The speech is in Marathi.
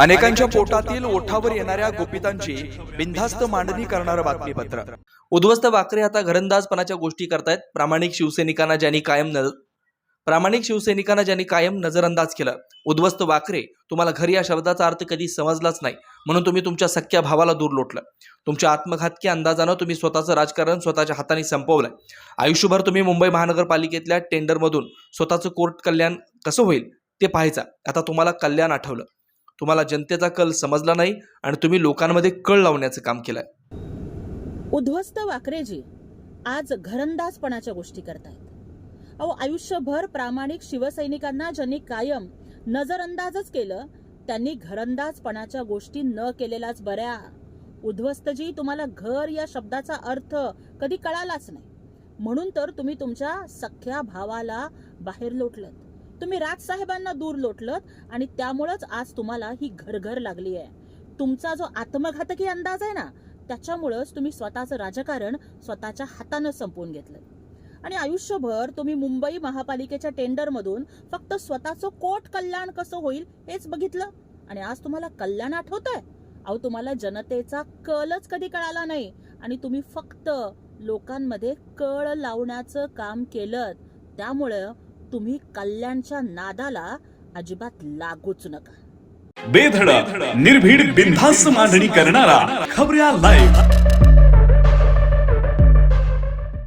अनेकांच्या पोटातील ओठावर येणाऱ्या गोपितांची बिनधास्त मांडणी करणारं बातमीपत्र. उद्ध्वस्त वाकरे आता घरंदाजपणाच्या गोष्टी करतायत. प्रामाणिक शिवसैनिकांना ज्यांनी कायम प्रामाणिक शिवसैनिकांना ज्यांनी कायम नजरअंदाज केला. उद्ध्वस्त वाकरे तुम्हाला घर या शब्दाचा अर्थ कधी समजलाच नाही. म्हणून तुम्ही तुमच्या सख्या भावाला दूर लोटलं. तुमच्या आत्मघातकी अंदाजानं तुम्ही स्वतःचं राजकारण स्वतःच्या हाताने संपवलंय. आयुष्यभर तुम्ही मुंबई महानगरपालिकेतल्या टेंडरमधून स्वतःचं कोर्ट कल्याण कसं होईल ते पाहायचा. आता तुम्हाला कल्याण आठवलं. तुम्हाला जनतेचा कल समजला नाही आणि तुम्ही लोकांमध्ये कळ लावण्याचं काम केलंय. उद्ध्वस्त वाकरेजी आज घरंदाजपणाच्या गोष्टी करतायत. अहो आयुष्यभर प्रामाणिक शिवसैनिकांना ज्यांनी कायम नजरअंदाजच केलं त्यांनी घरंदाजपणाच्या गोष्टी न केलेल्याच बऱ्या. उद्ध्वस्तजी तुम्हाला घर या शब्दाचा अर्थ कधी कळालाच नाही. म्हणून तर तुम्ही तुमच्या सख्या भावाला बाहेर लोटलत. तुम्ही राजसाहेबांना दूर लोटलत आणि त्यामुळंच आज तुम्हाला ही घरघर लागली आहे. तुमचा जो आत्मघातकी अंदाज आहे ना त्याच्यामुळंच तुम्ही स्वतःचं राजकारण स्वतःच्या हातानं संपवून घेतलं आणि आयुष्यभर तुम्ही मुंबई महापालिकेच्या टेंडरमधून फक्त स्वतःचं कोट कल्याण कसं होईल हेच बघितलं? आणि आज तुम्हाला कल्याण आठवत आहे अहो तुम्हाला जनतेचा कलच कधी कळाला नाही. आणि तुम्ही फक्त लोकांमध्ये कळ लावण्याचं काम केलं त्यामुळं तुम्ही कल्याणच्या नादाला अजिबात लागूच नका. बेधडक निर्भीड बिनधास्त मांडणी करणारा खबऱ्या लाईव्ह